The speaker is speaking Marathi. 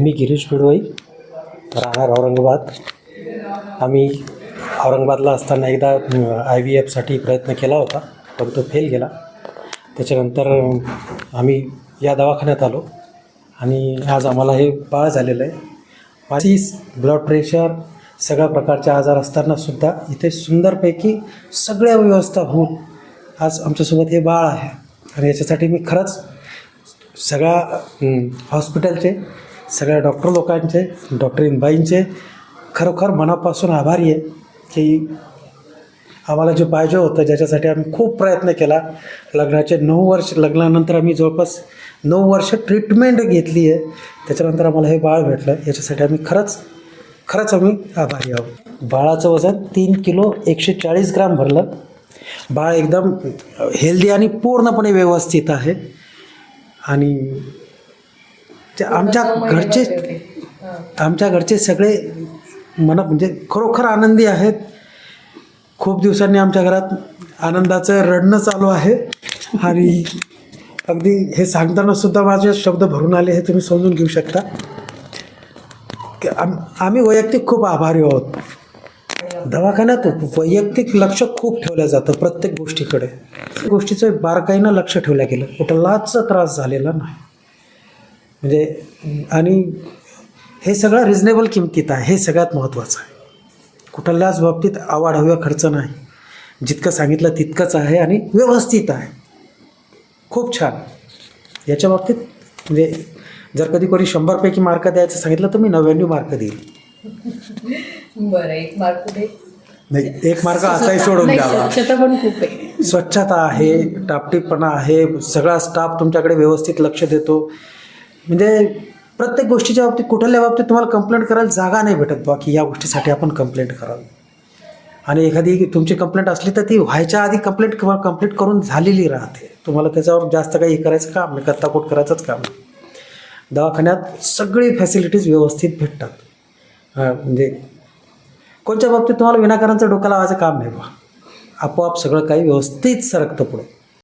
मी गिरीश पिडवई राहणार औरंगाबाद. आम्ही औरंगाबादला असताना एकदा आय व्ही एफसाठी प्रयत्न केला होता पण तो फेल गेला. त्याच्यानंतर आम्ही या दवाखान्यात आलो आणि आज आम्हाला हे बाळ झालेलं आहे. माझी ब्लड प्रेशर सगळ्या प्रकारचे आजार असतानासुद्धा इथे सुंदरपैकी सगळ्या व्यवस्था होऊन आज आमच्यासोबत हे बाळ आहे. आणि याच्यासाठी मी खरंच सगळ्या हॉस्पिटलचे सगळ्या डॉक्टर लोकांचे डॉक्टर बाईंचे खरोखर मनापासून आभारी आहे की आम्हाला जे पाहिजे होतं ज्याच्यासाठी आम्ही खूप प्रयत्न केला. लग्नाचे नऊ वर्ष लग्नानंतर आम्ही जवळपास नऊ वर्ष ट्रीटमेंट घेतली आहे. त्याच्यानंतर आम्हाला हे बाळ भेटलं. याच्यासाठी आम्ही खरंच खरंच आम्ही आभारी आहोत. बाळाचं वजन तीन किलो एकशे चाळीस ग्राम भरलं. बाळ एकदम हेल्दी आणि पूर्णपणे व्यवस्थित आहे. आणि ते आमच्या घरचे आमच्या घरचे सगळे मना म्हणजे खरोखर आनंदी आहेत. खूप दिवसांनी आमच्या घरात आनंदाचं रडणं चालू आहे. आणि अगदी हे सांगताना सुद्धा माझे शब्द भरून आले हे तुम्ही समजून घेऊ शकता. की आम आम्ही वैयक्तिक खूप आभारी आहोत. दवाखान्यात वैयक्तिक लक्ष खूप ठेवलं जातं प्रत्येक गोष्टीकडे. गोष्टीचं बारकाईनं लक्ष ठेवलं गेलं. कुठलाच त्रास झालेला नाही. म्हणजे आणि हे सगळं रिजनेबल किमतीत आहे. हे सगळ्यात महत्त्वाचं आहे. कुठल्याच बाबतीत आवाढव्य खर्च नाही. जितकं सांगितलं तितकंच आहे आणि व्यवस्थित आहे. खूप छान. याच्या बाबतीत म्हणजे जर कधी कोणी शंभरपैकी मार्क द्यायचं सांगितलं तर मी नव्याण्णव मार्क देईल. बरं एक मार्क पुढे नाही एक मार्क असाही सोडून द्यावा. स्वच्छता पण खूप आहे. स्वच्छता आहे टापटीपणा आहे सगळा स्टाफ तुमच्याकडे व्यवस्थित लक्ष देतो. म्हणजे प्रत्येक गोष्टीच्या बाबतीत कुठल्या बाबतीत तुम्हाला कंप्लेंट करायला जागा नाही भेटत बा की या गोष्टीसाठी आपण कंप्लेंट कराल आणि एखादी तुमची कंप्लेंट असली तर ती व्हायच्या आधी कंप्लेंट किंवा कंप्लीट करून झालेली राहते. तुम्हाला त्याच्यावर जास्त काही हे करायचं काम नाही कत्ताकोट करायचंच काम नाही. दवाखान्यात सगळी फॅसिलिटीज व्यवस्थित भेटतात. म्हणजे कोणत्या बाबतीत तुम्हाला विनाकारांचं डोकं लावायचं काम नाही बा आपोआप सगळं काही व्यवस्थित सरकतं पुढे.